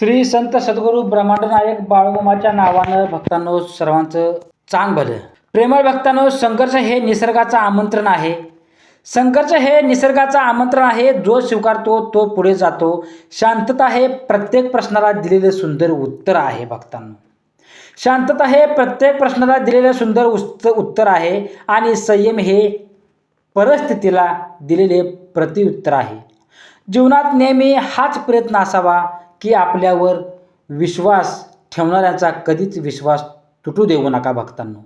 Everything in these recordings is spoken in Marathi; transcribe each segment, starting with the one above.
श्री संत सद्गुरू ब्रह्मांड नायक नावानं भक्तांनो सर्वांचं चांग भलं. प्रेमळ भक्तांनो संघर्ष हे निसर्गाचं आमंत्रण आहे. संघर्ष हे निसर्गाचं आमंत्रण आहे. जो स्वीकारतो तो पुढे जातो. शांतता हे प्रत्येक प्रश्नाला दिलेलं सुंदर उत्तर आहे भक्तांनो. शांतता हे प्रत्येक प्रश्नाला दिलेलं सुंदर उस्त उत्तर आहे आणि संयम हे परिस्थितीला दिलेले प्रतिउत्तर आहे. जीवनात नेहमी हाच प्रयत्न असावा. की आपल्यावर विश्वास ठेवणाऱ्यांचा कधीच विश्वास तुटू देऊ नका भक्तांनो.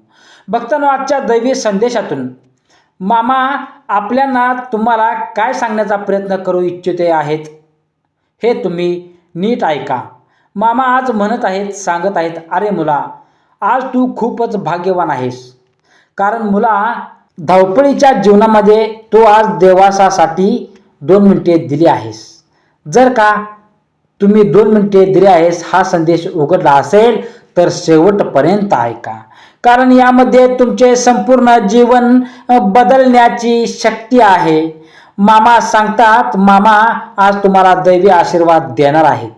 भक्तांनो आजच्या दैवी संदेशातून मामा आपल्यांना तुम्हाला काय सांगण्याचा प्रयत्न करू इच्छिते आहेत हे तुम्ही नीट ऐका. मामा आज म्हणत आहेत सांगत आहेत अरे मुला आज तू खूपच भाग्यवान आहेस. कारण मुला धावपळीच्या जीवनामध्ये तू आज देवासासाठी दोन मिनिटे दिली आहेस. जर का तुम्ही दोन मिनिटे दिली आहेस हा संदेश उघडला असेल तर शेवटपर्यंत ऐका. कारण यामध्ये तुमचे संपूर्ण जीवन बदलण्याची शक्ती आहे. मामा सांगतात मामा आज तुम्हाला दैवी आशीर्वाद देणार आहेत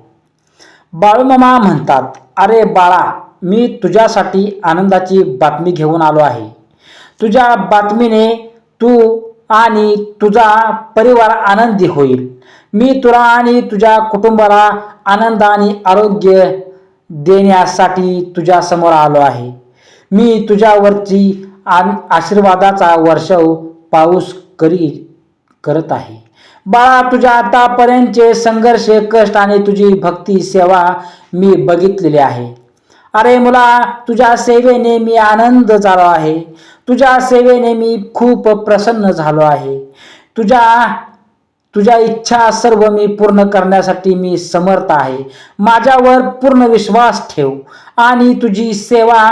बाळूमामा म्हणतात अरे बाळा मी तुझ्यासाठी आनंदाची बातमी घेऊन आलो आहे. तुझ्या बातमीने तू आणि तुझा परिवार आनंदी होईल. मी तुला आणि तुझ्या कुटुंबाला आनंद आणि आरोग्य देण्यासाठी तुझ्यासमोर आलो आहे. मी तुझ्यावरची आन आशीर्वादाचा वर्षव पाऊस करी करत आहे. बाळा तुझ्या आतापर्यंतचे संघर्ष कष्ट आणि तुझी भक्ती सेवा मी बघितलेली आहे. अरे मुला तुझ्या सेवेने मी आनंद झालो आहे. तुझ्या सेवेने मी खूप प्रसन्न झालो आहे. तुझ्या तुझ्या इच्छा सर्व मी पूर्ण करण्यासाठी मी समर्थ आहे. माझ्यावर पूर्ण विश्वास ठेव आणि तुझी सेवा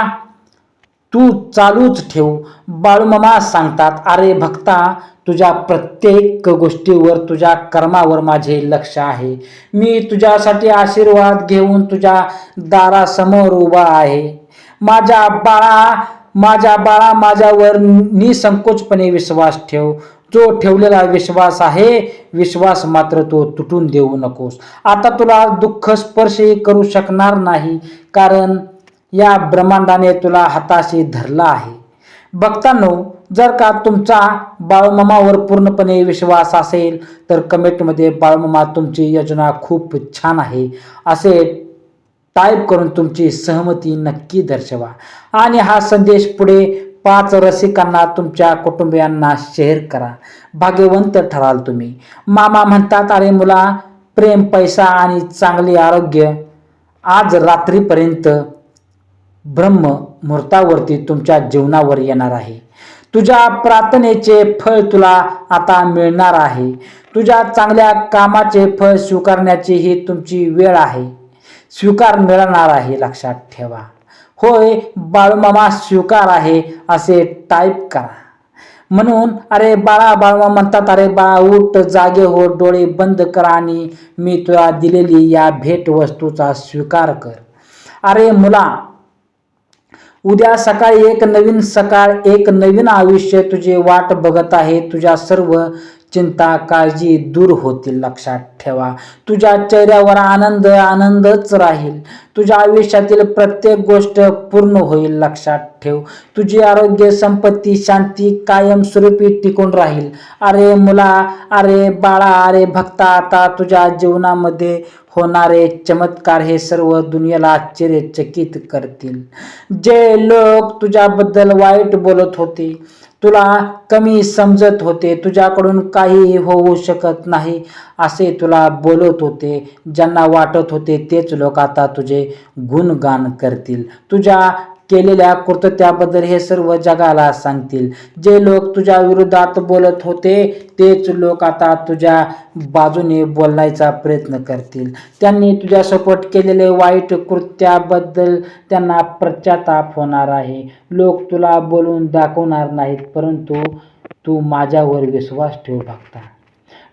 तू चालूच ठेव. बाळूमामा सांगतात अरे भक्ता तुझ्या प्रत्येक गोष्टीवर तुझ्या कर्मावर माझे लक्ष आहे. मी तुझ्यासाठी आशीर्वाद घेऊन तुझ्या दारासमोर उभा आहे. माझ्या बाळा माझ्या बाळा माझ्यावर निसंकोचपणे विश्वास ठेव. जो ठेवलेला विश्वास आहे विश्वास मात्र तो तुटून देऊ नकोस. आता तुला दुःख स्पर्शही करू शकणार नाही कारण या ब्रह्मांडाने तुला हाताशी धरला आहे. बघतानो जर का तुमचा बाळूमामावर पूर्णपणे विश्वास असेल तर कमेंटमध्ये बाळूमामा तुमची योजना खूप छान आहे. असे टाईप करून तुमची सहमती नक्की दर्शवा. आणि हा संदेश पुढे पाच रसिकांना तुमच्या कुटुंबियांना शेअर करा. भाग्यवंत ठराल तुम्ही. मामा म्हणतात अरे मुला प्रेम पैसा आणि चांगले आरोग्य आज रात्रीपर्यंत ब्रह्म मुहूर्तावरती तुमच्या जीवनावर येणार आहे. तुझ्या प्रार्थनेचे फळ तुला आता मिळणार आहे. तुझ्या चांगल्या कामाचे फळ स्वीकारण्याची ही तुमची वेळ आहे. स्वीकार मिळणार आहे लक्षात ठेवा. होय बाळूमामा स्वीकार आहे असे टाईप करा. म्हणून अरे बाळा बाळमा म्हणतात अरे बाळा उठ जागे हो डोळे बंद कर आणि मी तुला दिलेली या भेटवस्तूचा स्वीकार कर. अरे मुला उद्या सकाळी एक नवीन सकाळ एक नवीन आयुष्य तुझे वाट बघत आहे तुझ्या सर्व चिंता काळजी दूर होतील लक्षात ठेवा. तुझ्या चेहऱ्यावर आनंद आनंदच राहील. तुझ्या आयुष्यातील प्रत्येक गोष्ट पूर्ण होईल लक्षात ठेव. तुझी आरोग्य संपत्ती शांती कायमस्वरूपी टिकून राहील. अरे मुला अरे बाळा अरे भक्ता आता तुझ्या जीवनामध्ये होणारे चमत्कार हे सर्व दुनियेला आश्चर्यचकित करतील. जे लोक तुझ्याबद्दल वाईट बोलत होते तुला कमी समजत होते तुझ्याकडून काही होऊ शकत नाही असे तुला बोलत होते ज्यांना वाटत होते तेच लोक आता तुझे गुणगान करतील. तुझ्या केलेल्या कृतत्याबद्दल हे सर्व जगाला सांगतील. जे लोक तुझ्या विरोधात बोलत होते तेच लोक आता तुझ्या बाजूने बोलायचा प्रयत्न करतील. त्यांनी तुझ्या सपोर्ट केलेले वाईट कृत्याबद्दल त्यांना पश्चाताप होणार आहे. लोक तुला बोलून दाखवणार नाहीत परंतु तू माझ्यावर विश्वास ठेव भक्ता.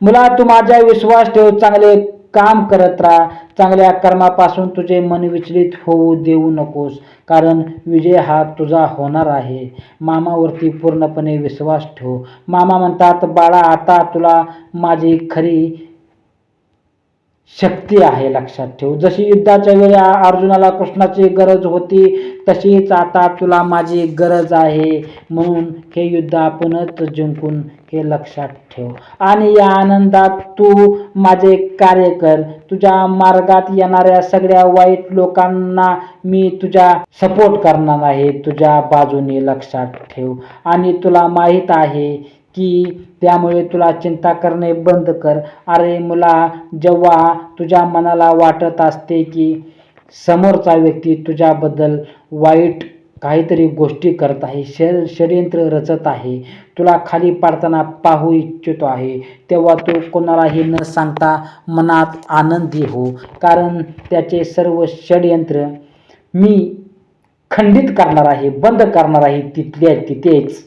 मला तू माझ्या विश्वास ठेव चांगले काम करत राहा. चांगल्या कर्मापासून तुझे मन विचलित होऊ देऊ नकोस. कारण विजय हा तुझा होणार आहे. मामावरती पूर्णपणे विश्वास ठेव. मामा म्हणतात बाळा आता तुला माझी खरी शक्ती आहे लक्षात ठेव. जशी युद्धाच्या वेळी अर्जुनाला कृष्णाची गरज होती तशीच आता तुला माझी गरज आहे. म्हणून हे युद्ध आपणच जिंकून हे लक्षात ठेव. आणि या आनंदात तू माझे कार्य कर. तुझ्या मार्गात येणाऱ्या सगळ्या वाईट लोकांना मी तुझ्या सपोर्ट करणार आहे. तुझ्या बाजूने लक्षात ठेव. आणि तुला माहीत आहे की त्यामुळे तुला चिंता करणे बंद कर. अरे मुला जेव्हा तुझ्या मनाला वाटत असते की समोरचा व्यक्ती तुझ्याबद्दल वाईट काहीतरी गोष्टी करत आहे शर षडयंत्र रचत आहे तुला खाली पाडताना पाहू इच्छितो आहे तेव्हा तू कोणालाही न सांगता मनात आनंदी हो. कारण त्याचे सर्व षडयंत्र मी खंडित करणार आहे बंद करणार आहे तिथल्या तिथेच.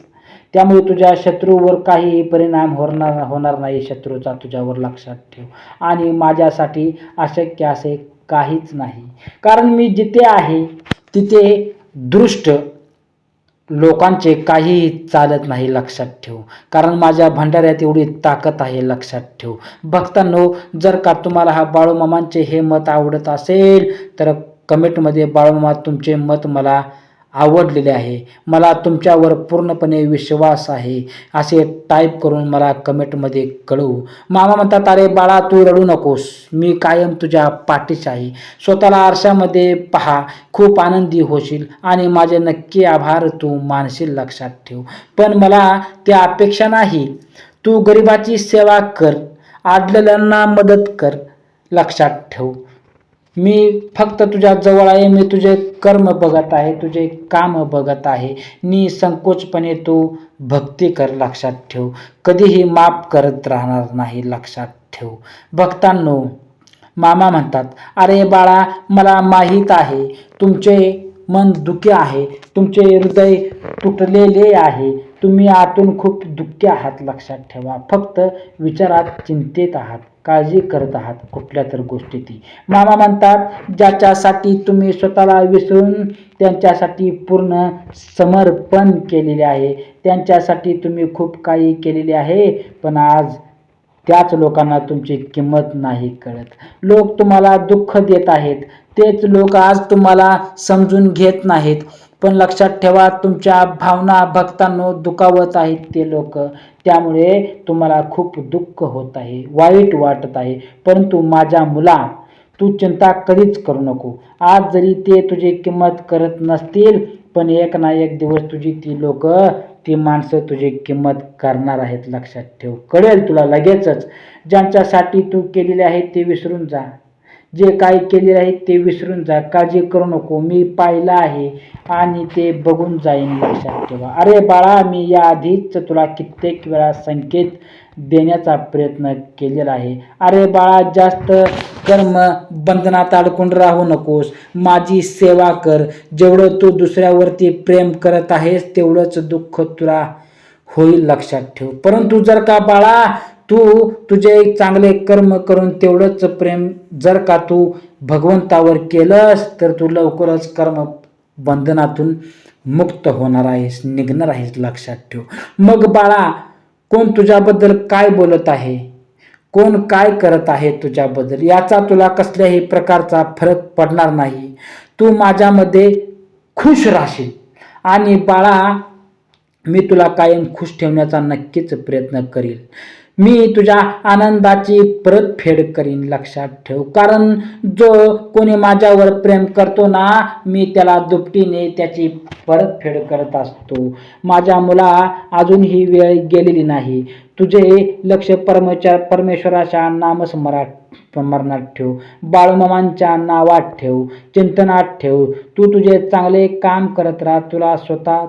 त्यामुळे तुझ्या शत्रूवर काही परिणाम होणार होणार नाही शत्रूचा तुझ्यावर लक्षात ठेव. आणि माझ्यासाठी अशक्य असे काहीच नाही. कारण मी जिथे आहे तिथे दृष्ट लोकांचे काहीही चालत नाही लक्षात ठेव. कारण माझ्या भंडाऱ्यात एवढी ताकद आहे लक्षात ठेव. भक्तांनो जर का तुम्हाला हा बाळूमामांचे हे मत आवडत असेल तर कमेंटमध्ये बाळूमामा तुमचे मत मला आवडलेले आहे. मला तुमच्यावर पूर्णपणे विश्वास आहे. असे टाईप करून मला कमेंटमध्ये कळवू. मामा म्हणतात अरे बाळा तू रडू नकोस. मी कायम तुझ्या पाठीच आहे. स्वतःला आरशामध्ये पहा. खूप आनंदी होशील आणि माझे नक्की आभार तू मानशील लक्षात ठेव. पण मला त्या अपेक्षा नाही. तू गरिबाची सेवा कर. आडलेल्यांना मदत कर. लक्षात ठेव. मी फक्त तुझ्या जवळ आहे मी तुझे कर्म बघत आहे तुझे काम बघत आहे. निसंकोचपणे तू भक्ती कर लक्षात ठेव. कधीही माफ करत राहणार नाही लक्षात ठेव. भक्तांनो मामा म्हणतात अरे बाळा मला माहीत आहे तुमचे मन दुःखी आहे तुमचे हृदय तुटलेले आहे. तुम्ही आतून खूप दुःखी आहात लक्षात ठेवा. फक्त विचारात चिंतेत आहात. काळजी करत आहात कुठल्या तर गोष्टीची. मामा म्हणतात ज्याच्यासाठी तुम्ही स्वतःला विसरून त्यांच्यासाठी पूर्ण समर्पण केलेले आहे त्यांच्यासाठी तुम्ही खूप काही केलेले आहे पण आज त्याच लोकांना तुमची किंमत नाही कळत. लोक तुम्हाला दुःख देत आहेत तेच लोक आज तुम्हाला समजून घेत नाहीत. पण लक्षात ठेवा तुमच्या भावना भक्तांनो दुखावत आहेत ते लोक. त्यामुळे तुम्हाला खूप दुःख होत आहे वाईट वाटत आहे. परंतु माझ्या मुला तू चिंता कधीच करू नको. आज जरी ते तुझी किंमत करत नसतील पण एक ना एक दिवस तुझी ती लोक ती माणसं तुझी किंमत करणार आहेत. लक्षात ठेव. कळेल तुला लगेचच. ज्यांच्यासाठी तू केलेले आहे ते विसरून जा. जे काय केलेले आहे ते विसरून जा. काळजी करू नको. मी पाहिलं आहे आणि ते बघून जाईन लक्षात ठेवा. अरे बाळा मी या आधीच तुला कित्येक वेळा संकेत देण्याचा प्रयत्न केलेला आहे. अरे बाळा जास्त कर्म बंधनात अडकून राहू नकोस. माझी सेवा कर. जेवढं तू दुसऱ्यावरती प्रेम करत आहेस तेवढंच दुःख तुला होईल लक्षात ठेव. परंतु जर का बाळा तू तुझे एक चांगले कर्म करून तेवढंच प्रेम जर का तू भगवंतावर केलंस तर तू लवकरच कर्म बंधनातून मुक्त होणार आहेस निघणार आहेस लक्षात ठेव. मग बाळा कोण तुझ्याबद्दल काय बोलत आहे? कोण काय करत आहे तुझ्याबद्दल? याचा तुला कसल्याही प्रकारचा फरक पडणार नाही. तू माझ्यामध्ये खुश राहशील. आणि बाळा मी तुला कायम खुश ठेवण्याचा नक्कीच प्रयत्न करील. मी तुझ्या आनंदाची परतफेड करीन लक्षात ठेव. कारण जो कोणी माझ्यावर प्रेम करतो ना मी त्याला दुपटीने त्याची परतफेड करत असतो. माझ्या मुला अजून ही वेळ गेलेली नाही. तुझे लक्ष परमेश्वर परमेश्वराच्या नामस्मरात स्मरणात ठेव. बाळूमामांच्या नावात ठेव. चिंतनात ठेव. तू तुझे चांगले काम करत राहा. तुला स्वतः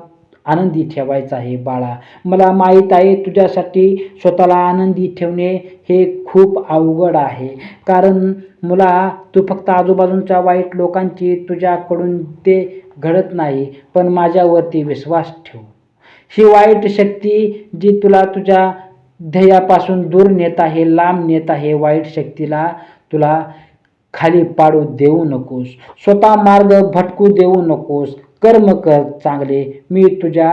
आनंदी ठेवायचं आहे बाळा. मला माहीत आहे तुझ्यासाठी स्वतःला आनंदी ठेवणे हे खूप अवघड आहे. कारण मुला तू फक्त आजूबाजूच्या वाईट लोकांची तुझ्याकडून ते घडत नाही पण माझ्यावरती विश्वास ठेव. ही वाईट शक्ती जी तुला तुझ्या ध्येयापासून दूर नेत आहे लांब नेत आहे वाईट शक्तीला तुला खाली पाडू देऊ नकोस. स्वतः मार्ग भटकू देऊ नकोस. कर्म कर चांगले. मी तुझ्या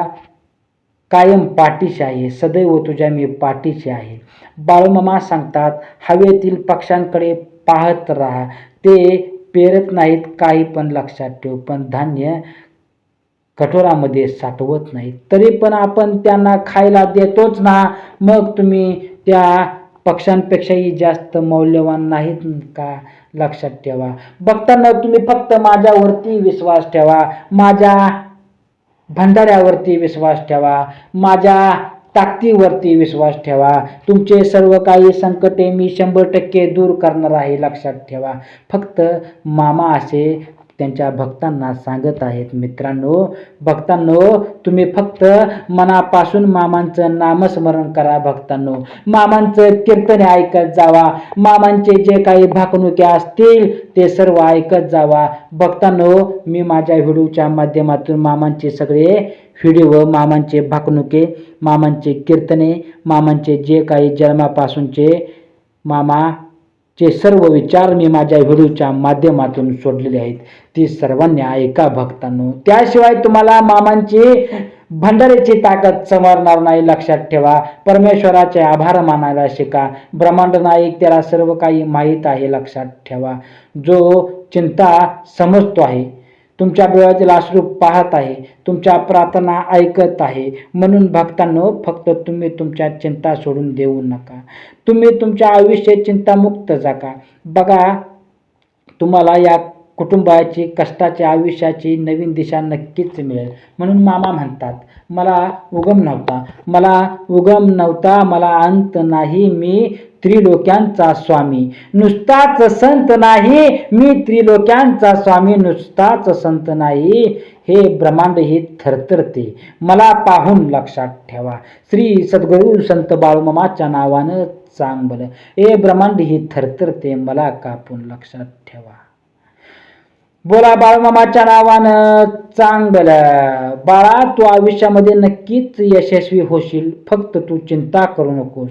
कायम पाठीशी आहे. सदैव तुझ्या मी पाठीशी आहे. बाळूमामा सांगतात हवेतील पक्ष्यांकडे पाहत राहा. ते पेरत नाहीत काही पण लक्षात ठेव. पण धान्य कठोरामध्ये साठवत नाहीत. तरी पण आपण त्यांना खायला देतोच ना. मग तुम्ही त्या पक्षांपेक्षाही जास्त मौल्यवान नाहीत का? लक्षात ठेवा. बघताना तुम्ही फक्त माझ्यावरती विश्वास ठेवा. माझ्या भंडाऱ्यावरती विश्वास ठेवा. माझ्या ताकदीवरती विश्वास ठेवा. तुमचे सर्व काही संकटे मी शंभर टक्के दूर करणार आहे लक्षात ठेवा. फक्त मामा असे त्यांच्या भक्तांना सांगत आहेत मित्रांनो. भक्तांनो तुम्ही फक्त मनापासून मामांचं नामस्मरण करा भक्तांनो. मामांचं कीर्तन ऐकत जावा. मामांचे जे काही भाकणुक्या असतील ते सर्व ऐकत जावा. भक्तांनो मी माझ्या व्हिडिओच्या माध्यमातून मामांचे सगळे व्हिडिओ मामांचे भाकणुके मामांचे कीर्तने मामांचे जे काही जन्मापासूनचे मामा जे सर्व विचार मी माझ्या व्हिडिओच्या माध्यमातून सोडलेले आहेत ती सर्वांनी ऐका भक्तांनो. त्याशिवाय तुम्हाला मामांची भंडाऱ्याची ताकद समरणार नाही लक्षात ठेवा. परमेश्वराचे आभार मानायला शिका. ब्रह्मांड नाईक त्याला सर्व काही माहीत आहे लक्षात ठेवा. जो चिंता समजतो आहे तुमच्या डोळ्यातील अश्रू पाहत आहे तुमच्या प्रार्थना ऐकत आहे. म्हणून भक्तांनो फक्त तुम्ही तुमच्या चिंता सोडून देऊ नका. तुम्ही तुमच्या आयुष्य चिंतामुक्त जगा. बघा तुम्हाला या कुटुंबाची कष्टाची आयुष्याची नवीन दिशा नक्कीच मिळेल. म्हणून मामा म्हणतात मला उगम नव्हता. मला उगम नव्हता. मला अंत नाही. मी त्रिलोक्यांचा स्वामी. नुसताच संत नाही. मी त्रिलोक्यांचा स्वामी. नुसताच संत नाही. हे ब्रह्मांड हे थरथरते. मला पाहून लक्षात ठेवा. श्री सद्गुरू संत बाळूमामाच्या नावानं चांगलं. बरं हे ब्रह्मांड ही थरथरते. मला कापून लक्षात ठेवा. बोला बाळमामाच्या नावानं चांगलं. बाळा तू आयुष्यामध्ये नक्कीच यशस्वी होशील. फक्त तू चिंता करू नकोस.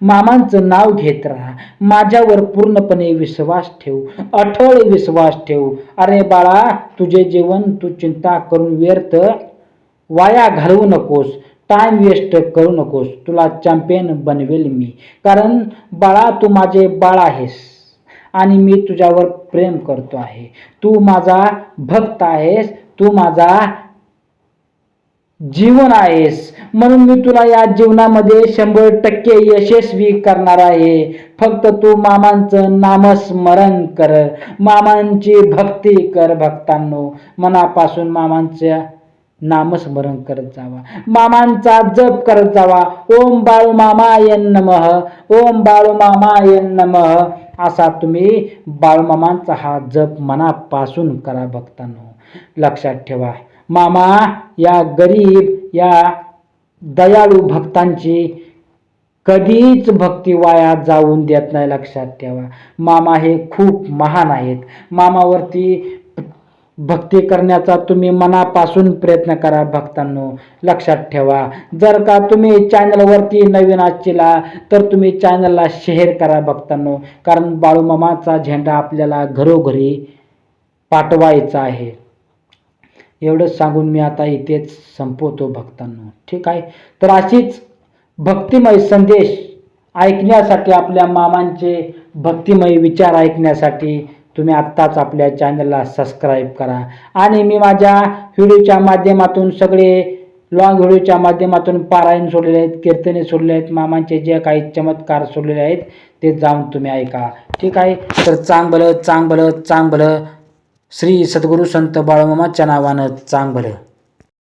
मामांचं नाव घेत राहा. माझ्यावर पूर्णपणे विश्वास ठेव. अठोळ विश्वास ठेव. अरे बाळा तुझे जीवन तू चिंता करून व्यर्थ वाया घालवू नकोस. टाइम वेस्ट करू नकोस. तुला चॅम्पियन बनवेल मी. कारण बाळा तू माझे बाळ आहेस. आणि मी तुझ्यावर प्रेम करतो आहे. तू माझा भक्त आहेस. तू माझा जीवन आहेस. म्हणून मी तुला या जीवनामध्ये शंभर टक्के यशस्वी करणार आहे. फक्त तू मामांचं नामस्मरण कर. मामांची भक्ती कर भक्तांनो. मनापासून मामांच्या नामस्मरण करत जावा. मामांचा जप करत जावा. ओम बाळू मामायन नमः. ओम बाळू मामायन नमः. असा तुम्ही बाळमामांचा हा जप मनापासून करा भक्तांनो. लक्षात ठेवा. मामा या गरीब या दयाळू भक्तांची कधीच भक्ती वाया जाऊन देत नाही लक्षात ठेवा. मामा हे खूप महान आहेत. मामावरती भक्ती करण्याचा तुम्ही मनापासून प्रयत्न करा भक्तांनो. लक्षात ठेवा. जर का तुम्ही चॅनलवरती नवीन असचिला तर तुम्ही चॅनलला शेअर करा भक्तांनो. कारण बाळूमामाचा झेंडा आपल्याला घरोघरी पाठवायचा आहे. एवढंच सांगून मी आता इथेच संपवतो भक्तांनो. ठीक आहे? तर अशीच भक्तिमय संदेश ऐकण्यासाठी आपल्या मामांचे भक्तिमय विचार ऐकण्यासाठी तुम्ही आत्ताच आपल्या चॅनलला सबस्क्राईब करा. आणि मी माझ्या व्हिडिओच्या माध्यमातून सगळे लॉंग व्हिडिओच्या माध्यमातून पारायण सोडलेले आहेत कीर्तने सोडले आहेत मामांचे जे काही चमत्कार सोडलेले आहेत ते जाऊन तुम्ही ऐका. ठीक आहे? तर चांगलं चांगलं चांगलं श्री सद्गुरू संत बाळमामाच्या नावानं चांगलं.